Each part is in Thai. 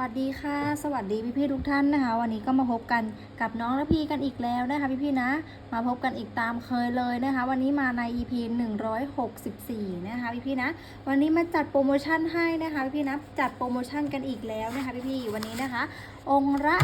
วัสดีค่ะ สวัสดีพี่พี่ทุกท่านนะคะ วันนี้ก็มาพบกันกับน้องและพี่กันอีกแล้วนะคะพี่พี่นะ มาพบกันอีกตามเคยเลยนะคะ วันนี้มาใน EP 164 นะคะพี่พี่นะ วันนี้มาจัดโปรโมชั่นให้นะคะพี่พี่นะจัดโปรโมชั่นกันอีกแล้วนะคะพี่พี่วันนี้นะคะ องค์ละ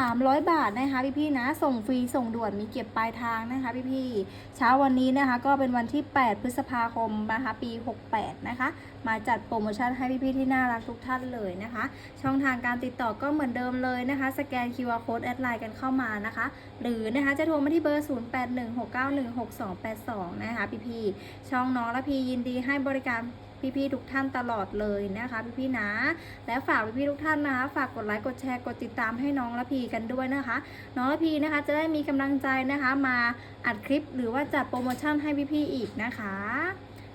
300 บาทนะคะพี่ๆนะ ส่งฟรีส่งด่วนมีเก็บปลายทางนะคะพี่ๆเช้าวันนี้นะคะก็เป็นวันที่ 8 พฤษภาคมนะคะปี 68 นะคะ มาจัดโปรโมชั่นให้พี่ๆที่น่ารักทุกท่านเลยนะคะ ช่องทางการติดต่อก็เหมือนเดิมเลยนะคะ สแกน QR Code แอดไลน์กันเข้ามานะคะ หรือนะคะจะโทรมาที่เบอร์ 0816916282 นะคะพี่ๆช่องน้องและพี่ยินดีให้บริการ พี่ๆทุกท่านตลอดเลยนะคะ พี่ๆนะ และฝากพี่ๆทุกท่านนะคะ ฝากกดไลค์กดแชร์กดติดตามให้น้องและพีกันด้วยนะคะ น้องและพีนะคะจะได้มีกำลังใจนะคะ มาอัดคลิปหรือว่าจัดโปรโมชั่นให้พี่ๆอีกนะคะ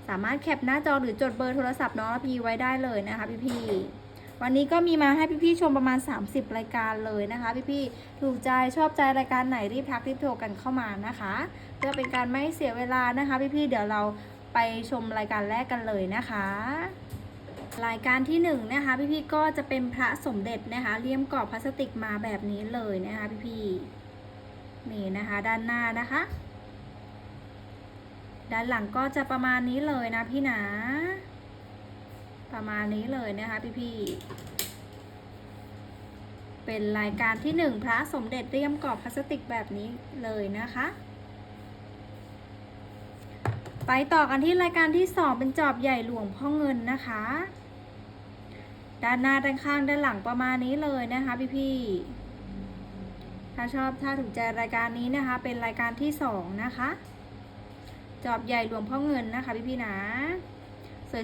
สามารถแคปหน้าจอหรือจดเบอร์โทรศัพท์น้องและพีไว้ได้เลยนะคะ พี่ๆวันนี้ก็มีมาให้พี่ๆชมประมาณ 30 รายการเลยนะคะ พี่ๆถูกใจชอบใจรายการไหนรีบทักรีบโทรกันเข้ามานะคะ เพื่อเป็นการไม่เสียเวลานะคะ พี่ๆเดี๋ยวเรา ไปชมรายการแรกกันเลยนะคะ รายการที่หนึ่งนะคะพี่ๆก็จะเป็นพระสมเด็จนะคะเลี่ยมกรอบพลาสติกมาแบบนี้เลยนะคะพี่ๆนี่นะคะด้านหน้านะคะ ด้านหลังก็จะประมาณนี้เลยนะพี่นะ ประมาณนี้เลยนะคะพี่ๆเป็นรายการที่หนึ่งพระสมเด็จเลี่ยมกรอบพลาสติกแบบนี้เลยนะคะ ไปต่อกันที่รายการที่สองเป็นจอบใหญ่หลวงพ่อเงินนะคะ ด้านหน้าด้านข้างด้านหลังประมาณนี้เลยนะคะพี่ๆถ้าชอบถ้าถูกใจรายการนี้นะคะ เป็นรายการที่สองนะคะ จอบใหญ่หลวงพ่อเงินนะคะพี่ๆนะ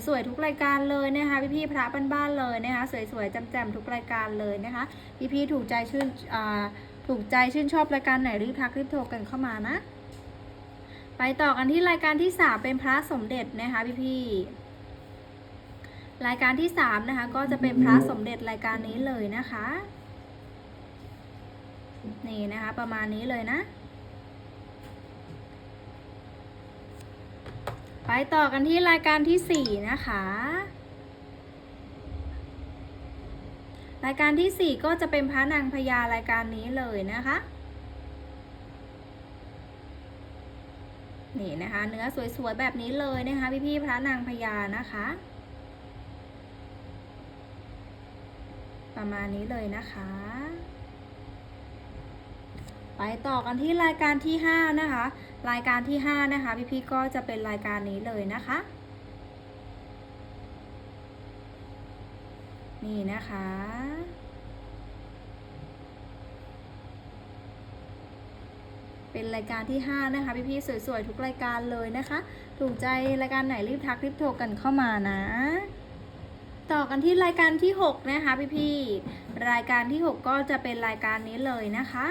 สวยๆทุกรายการเลยนะคะพี่ๆพระบ้านๆเลยนะคะ สวยๆจำๆทุกรายการเลยนะคะ พี่ๆถูกใจชื่นถูกใจชื่นชอบรายการไหนรีบทักรีบโทรกันเข้ามานะ ไปต่อกันที่รายการที่สามเป็นพระสมเด็จนะคะพี่ๆรายการที่สามนะคะ ก็จะเป็นพระสมเด็จรายการนี้เลยนะคะ นี่นะคะ ประมาณนี้เลยนะ ไปต่อกันที่รายการที่สี่นะคะ รายการที่สี่ก็จะเป็นพระนางพญารายการนี้เลยนะคะ นี่นะคะ เนื้อสวยๆแบบนี้เลยนะคะพี่ๆพระนางพญานะคะ ประมาณนี้เลยนะคะ ไปต่อกันที่รายการที่ห้านะคะ รายการที่ห้านะคะ พี่ๆก็จะเป็นรายการนี้เลยนะคะ นี่นะคะ เป็นรายการที่ 5 นะคะ พี่ๆสวยๆ ทุกรายการเลยนะคะ ถูกใจรายการไหนรีบทักรีบโทรกันเข้ามานะ ต่อกันที่รายการที่ 6 นะคะ พี่ๆรายการที่ 6 ก็จะเป็นรายการนี้เลยนะคะ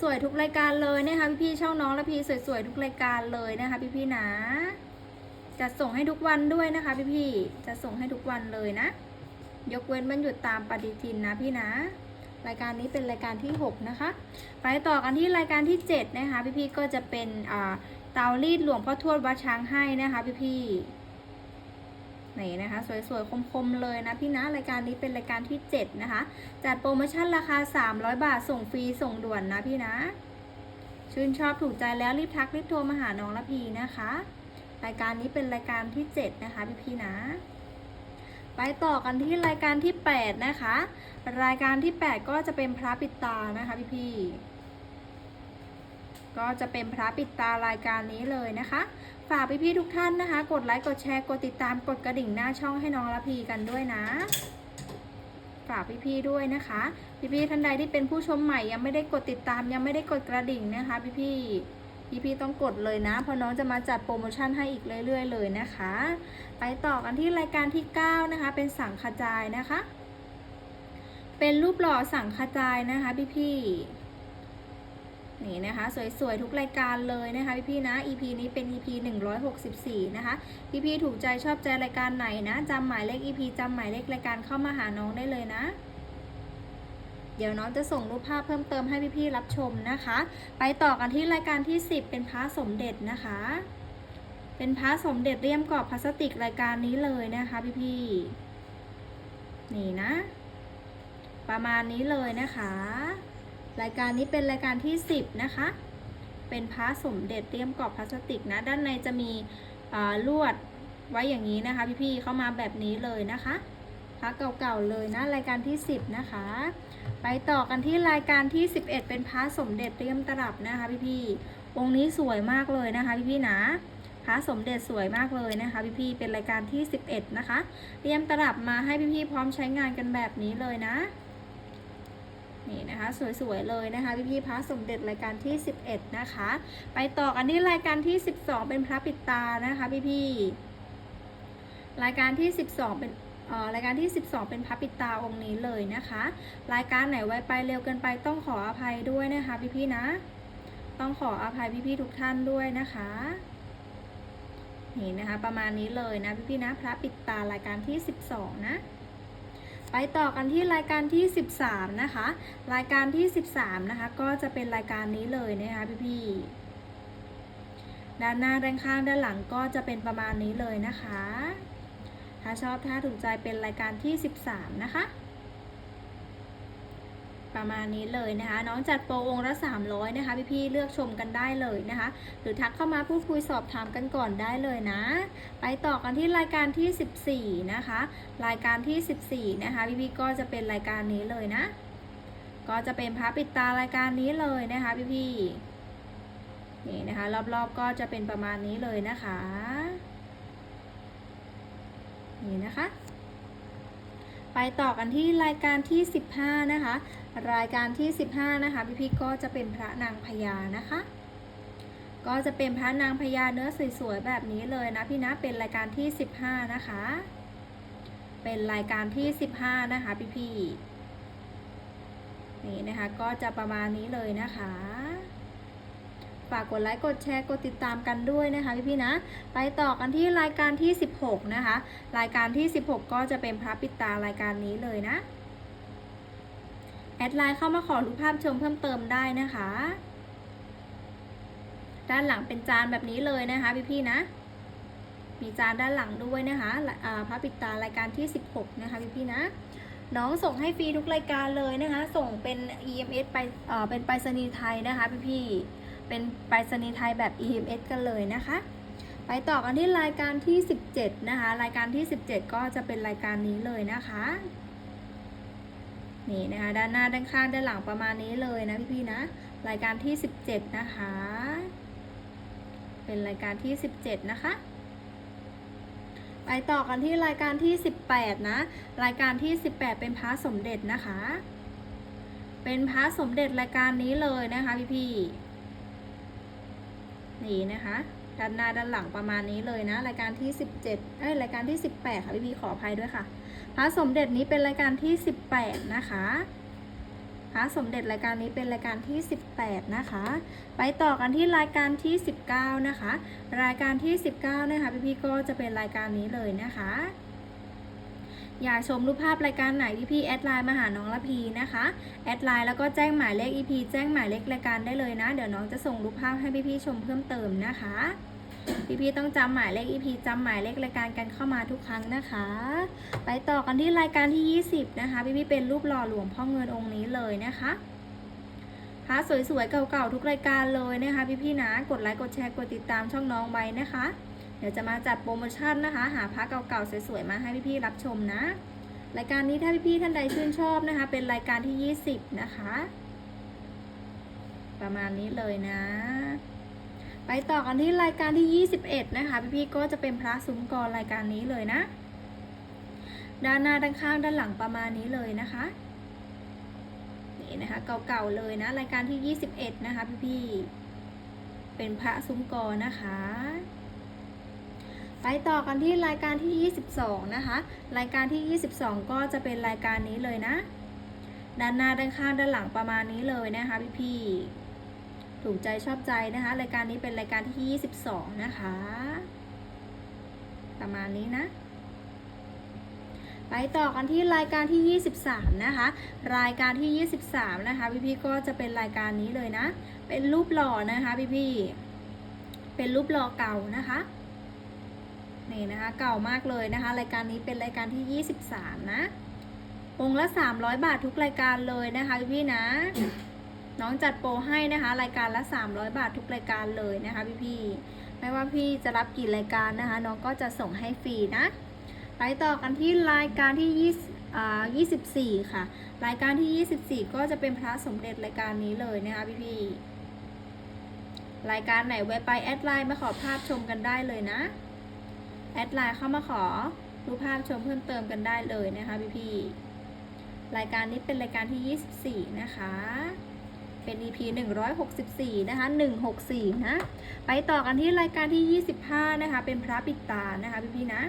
สวยๆทุกรายการเลยนะคะพี่ๆช่องน้องและพี่สวยๆทุกรายการเลยนะคะ พี่ๆนะจะส่งให้ทุกวันด้วยนะคะพี่ๆจะส่งให้ทุกวันเลยนะ ยกเว้นมันหยุดตามปฏิทินนะพี่นะ รายการนี้เป็นรายการที่ 6 นะคะ ไปต่อกันที่รายการที่ 7 นะคะ พี่ๆก็จะเป็นอ่าเตารีดหลวงพ่อทวดวัดช้างให้นะคะ พี่ๆนี่นะคะ สวยๆ คมๆ เลยนะพี่นะ รายการนี้เป็นรายการที่ 7 นะคะ จัดโปรโมชั่นราคา 300 บาทส่งฟรีส่งด่วนนะพี่นะชื่นชอบถูกใจแล้วรีบทักรีบโทรมาหาน้องละพีนะคะ รายการนี้เป็นรายการที่ 7 นะคะพี่ๆนะ ไปต่อกันที่รายการที่ 8 นะคะ รายการที่ 8 ก็จะเป็นพระปิดตานะคะพี่ๆก็จะเป็นพระปิดตารายการนี้เลยนะคะ ฝากพี่ๆทุกท่านนะคะ กดไลค์กดแชร์กดติดตามกดกระดิ่งหน้าช่องให้น้องละพีกันด้วยนะ ฝากพี่ๆด้วยนะคะ พี่ๆท่านใดที่เป็นผู้ชมใหม่ยังไม่ได้กดติดตามยังไม่ได้กดกระดิ่งนะคะ พี่ๆ พี่ๆต้องกดเลยนะ เพราะน้องจะมาจัดโปรโมชั่นให้อีกเรื่อยๆ เลยนะคะ ไปต่อกันที่รายการที่ 9 นะคะ เป็นสังขจายนะคะ เป็นรูปหล่อสังขจายนะคะพี่ๆนี่นะคะสวยๆ ทุกรายการเลยนะคะพี่ๆนะ EP นี้เป็น EP 164 นะคะ พี่ๆถูกใจชอบใจรายการไหนนะจำหมายเลข EP จำหมายเลขรายการเข้ามาหาน้องได้เลยนะ ดี๋ยวน้องจะส่งรูปภาพเพิ่มเติมให้พี่ๆรับชมนะคะ ไปต่อกันที่รายการที่ 10 เป็นพระสมเด็จนะคะ เป็นพระสมเด็จเลี่ยมกรอบพลาสติกรายการนี้เลยนะคะพี่ๆนี่นะ ประมาณนี้เลยนะคะ รายการนี้เป็นรายการที่ 10 นะคะ เป็นพระสมเด็จเตรียมกรอบพลาสติกนะ ด้านในจะมีลวดไว้อย่างนี้นะคะพี่ๆเข้ามาแบบนี้เลยนะคะพระเก่าๆเลยนะ รายการที่ 10 นะคะ ไปต่อกันที่รายการที่ 11 เป็นพระสมเด็จเตรียมตลับนะคะพี่ๆองค์นี้สวยมากเลยนะคะพี่ๆนะพระสมเด็จสวยมากเลยนะคะพี่ๆเป็นรายการที่ 11 นะคะ เตรียมตลับมาให้พี่ๆพร้อมใช้งานกันแบบนี้เลยนะนี่นะคะสวยๆเลยนะคะพี่ๆพระสมเด็จรายการที่ 11 นะคะ ไปต่อกันที่รายการที่ 12 เป็นพระปิดตานะคะพี่ๆรายการที่ 12 เป็นเอ่อ รายการที่ 12 เป็นพระปิดตาองค์นี้เลยนะคะ รายการไหนไวไปเร็วเกินไปต้องขออภัยด้วยนะคะพี่ๆนะ ต้องขออภัยพี่ๆทุกท่านด้วยนะคะนี่นะคะประมาณนี้เลยนะพี่ๆนะพระปิดตารายการที่ 12 นะไปต่อกันที่รายการที่ 13 นะคะ รายการที่ 13 นะคะ ก็จะเป็นรายการนี้เลยนะคะพี่ๆด้านหน้าด้านข้างด้านหลังก็จะเป็นประมาณนี้เลยนะคะ ถ้าชอบถ้าถูกใจเป็นรายการที่ 13 นะคะ ประมาณนี้เลยนะคะ น้องจัดโปรองค์ละ 300 นะคะ พี่ๆเลือกชมกันได้เลยนะคะ หรือทักเข้ามาพูดคุยสอบถามกันก่อนได้เลยนะ ไปต่อกันที่รายการที่ 14 นะคะ รายการที่ 14 นะคะ พี่ๆก็จะเป็นรายการนี้เลยนะ ก็จะเป็นพระปิดตารายการนี้เลยนะคะ พี่ๆนี่นะคะ รอบๆก็จะเป็นประมาณนี้เลยนะคะ นี่นะคะ ไปต่อกันที่รายการที่ 15 นะคะ รายการที่ 15 นะคะ พี่ๆก็จะเป็นพระนางพญานะคะ ก็จะเป็นพระนางพญาเนื้อสวยๆแบบนี้เลยนะพี่นะเป็นรายการที่ 15 นะคะ เป็นรายการที่ 15 นะคะ พี่ๆนี่นะคะก็จะประมาณนี้เลยนะคะ ฝากกดไลค์กดแชร์กดติดตามกันด้วยนะคะพี่ๆนะ ไปต่อกันที่รายการที่ 16 นะคะ รายการที่ 16 ก็จะเป็นพระปิดตารายการนี้เลยนะ แอดไลน์เข้ามาขอรูปภาพชมเพิ่มเติมได้นะคะ ด้านหลังเป็นจานแบบนี้เลยนะคะพี่ๆนะ มีจานด้านหลังด้วยนะคะพระปิดตารายการที่ 16 นะคะพี่ๆนะน้องส่งให้ฟรีทุกรายการเลยนะคะ ส่งเป็น EMS ไป เอ่อ เป็นไปรษณีย์ไทยนะคะพี่ๆ เป็นไปรษณีย์ไทยแบบ EMS กันเลยนะคะ ไปต่อกันที่รายการที่ 17 นะคะ รายการที่ 17 ก็จะเป็นรายการนี้เลยนะคะ นี่นะคะ ด้านหน้าด้านข้างด้านหลังประมาณนี้เลยนะพี่ๆนะ รายการที่ 17 นะคะ เป็นรายการที่ 17 นะคะไปต่อกันที่รายการที่ 18 นะ รายการที่ 18 เป็นพระสมเด็จนะคะ เป็นพระสมเด็จรายการนี้เลยนะคะพี่ๆ นี่นะคะด้านหน้าด้านหลังประมาณนี้เลยนะ รายการที่ 17เอ้ยรายการที่ 18 ค่ะพี่ๆขออภัยด้วยค่ะ พระสมเด็จนี้เป็นรายการที่ 18 นะคะพระสมเด็จรายการนี้เป็นรายการที่ 18 นะคะ ไปต่อกันที่รายการที่ 19 นะคะ รายการที่ 19 นะคะพี่ๆก็จะเป็นรายการนี้เลยนะคะ อยากชมรูปภาพรายการไหนพี่แอดไลน์มาหาน้องละพีนะคะ แอดไลน์แล้วก็แจ้งหมายเลข EP แจ้งหมายเลขรายการได้เลยนะ เดี๋ยวน้องจะส่งรูปภาพให้พี่ๆชมเพิ่มเติมนะคะ พี่ๆต้องจำหมายเลข EP จำหมายเลขรายการกันเข้ามาทุกครั้งนะคะ ไปต่อกันที่รายการที่ 20 นะคะ พี่ๆเป็นรูปหล่อหลวงพ่อเงินองค์นี้เลยนะคะพระสวยๆเก่าๆทุกรายการเลยนะคะ พี่ๆนะ กดไลค์กดแชร์กดติดตามช่องน้องไว้นะคะ เดี๋ยวจะมาจัดโปรโมชั่นนะคะ หาพระเก่าๆสวยๆมาให้พี่ๆรับชมนะ รายการนี้ถ้าพี่ๆท่านใดชื่นชอบนะคะ เป็นรายการที่ 20 นะคะ ประมาณนี้เลยนะ ไปต่อกันที่รายการที่ 21 นะคะ พี่ๆก็จะเป็นพระซุ้มกรรายการนี้เลยนะ ด้านหน้าด้านข้างด้านหลังประมาณนี้เลยนะคะนี่นะคะเก่าๆเลยนะ รายการที่ 21 นะคะพี่ๆเป็นพระซุ้มกรนะคะ ไปต่อกันที่รายการที่ 22 นะคะ รายการที่ 22 ก็จะเป็นรายการนี้เลยนะ ด้านหน้าด้านข้างด้านหลังประมาณนี้เลยนะคะพี่ๆถูกใจชอบใจนะคะ รายการนี้เป็นรายการที่ 22 นะคะ ประมาณนี้นะ ไปต่อกันที่รายการที่ 23 นะคะ รายการที่ 23 นะคะ พี่ๆก็จะเป็นรายการนี้เลยนะ เป็นรูปหล่อนะคะ พี่ๆเป็นรูปหล่อเก่านะคะ นี่นะคะเก่ามากเลยนะคะ รายการนี้เป็นรายการที่ 23 นะองค์ละ 300 บาททุกรายการเลยนะคะพี่ๆนะ น้องจัดโปรให้นะคะ รายการละ 300 บาททุกรายการเลยนะคะพี่ๆไม่ว่าพี่จะรับกี่รายการนะคะ น้องก็จะส่งให้ฟรีนะไปต่อกันที่รายการที่20อ่า24 ค่ะ รายการที่ 24 ก็จะเป็นพระสมเด็จรายการนี้เลยนะคะพี่ๆรายการไหนไว้ไปแอดไลน์มาขอภาพชมกันได้เลยนะ แอดไลน์เข้ามาขอดูภาพชมเพิ่มเติมกันได้เลยนะคะพี่ๆรายการนี้เป็นรายการที่ 24 นะคะ เป็น EP 164 นะคะ 164 นะ ไปต่อกันที่รายการที่ 25 นะคะ เป็นพระปิดตานะคะพี่ๆนะ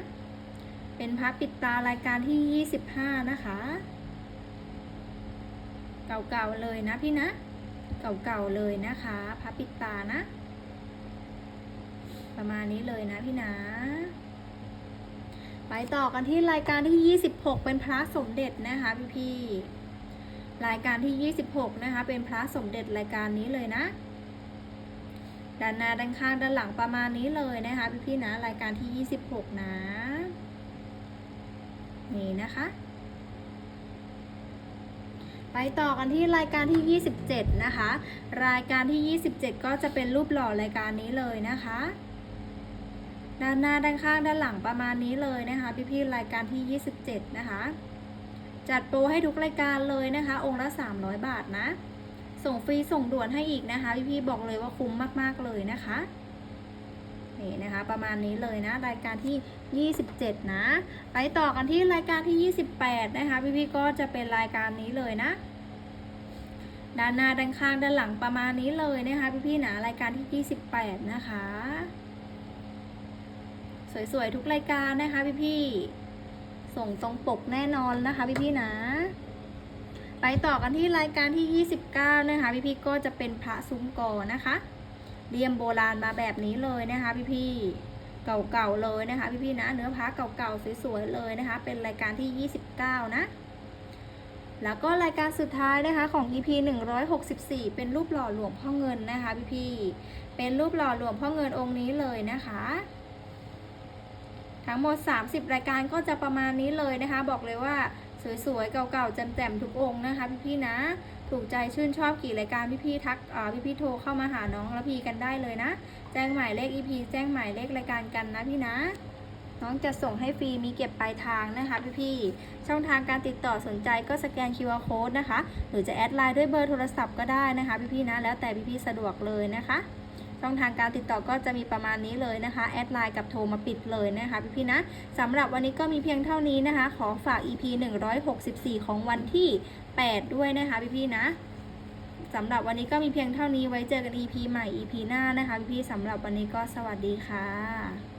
เป็นพระปิดตารายการที่ 25 นะคะ เก่าๆเลยนะพี่นะเก่าๆเลยนะคะพระปิดตานะ ประมาณนี้เลยนะพี่นะ ไปต่อกันที่รายการที่ 26 เป็นพระสมเด็จนะคะพี่ๆรายการที่ 26 นะคะ เป็นพระสมเด็จรายการนี้เลยนะ ด้านหน้าด้านข้างด้านหลังประมาณนี้เลยนะคะพี่ๆนะรายการที่ 26 นะ นี่นะคะไปต่อกันที่รายการที่ 27 นะคะ รายการที่ 27 ก็จะเป็นรูปหล่อรายการนี้เลยนะคะ ด้านหน้าด้านข้างด้านหลังประมาณนี้เลยนะคะ พี่ๆรายการที่ 27 นะคะ จัดโปรให้ทุกรายการเลยนะคะ องค์ละ 300 บาทนะ ส่งฟรีส่งด่วนให้อีกนะคะ พี่ๆบอกเลยว่าคุ้มมากๆเลยนะคะนี่นะคะประมาณนี้เลยนะรายการที่ 27 นะ ไปต่อกันที่รายการที่ 28 นะคะ พี่ๆก็จะเป็นรายการนี้เลยนะ ด้านหน้าด้านข้างด้านหลังประมาณนี้เลยนะคะ พี่ๆนะรายการที่ 28 นะคะ สวยๆทุกรายการนะคะพี่ๆส่งตรงปกแน่นอนนะคะพี่ๆนะ ไปต่อกันที่รายการที่ 29 นะคะพี่ๆก็จะเป็นพระซุ้มกอนะคะเรียมโบราณมาแบบนี้เลยนะคะพี่ๆเก่าๆเลยนะคะพี่ๆนะ เนื้อพระเก่าๆสวยๆเลยนะคะ เป็นรายการที่ 29 นะแล้วก็รายการสุดท้ายนะคะของ EP 164 เป็นรูปหล่อหลวงพ่อเงินนะคะพี่ๆเป็นรูปหล่อหลวงพ่อเงินองค์นี้เลยนะคะ ทั้งหมด 30 รายการก็จะประมาณนี้เลยนะคะ บอกเลยว่าสวยๆเก่าๆแจ่มๆทุกองค์นะคะ พี่ๆนะ ถูกใจชื่นชอบกี่รายการพี่ๆทักพี่ๆโทรเข้ามาหาน้องและพีกันได้เลยนะ แจ้งหมายเลข EP แจ้งหมายเลขรายการกันนะพี่นะน้องจะส่งให้ฟรีมีเก็บปลายทางนะคะพี่ๆ ช่องทางการติดต่อสนใจก็สแกน QR Code นะคะ หรือจะแอดไลน์ด้วยเบอร์โทรศัพท์ก็ได้นะคะพี่ๆนะ แล้วแต่พี่ๆ สะดวกเลยนะคะ ช่องทางการติดต่อก็จะมีประมาณนี้เลยนะคะแอดไลน์กับโทรมาปิดเลยนะคะพี่ๆนะสำหรับวันนี้ก็มีเพียงเท่านี้นะคะ ขอฝาก EP 164 ของวันที่ 8 ด้วยนะคะพี่ๆนะสำหรับวันนี้ก็มีเพียงเท่านี้ไว้เจอกัน EP ใหม่ EP หน้านะคะพี่ๆสำหรับวันนี้ก็สวัสดีค่ะ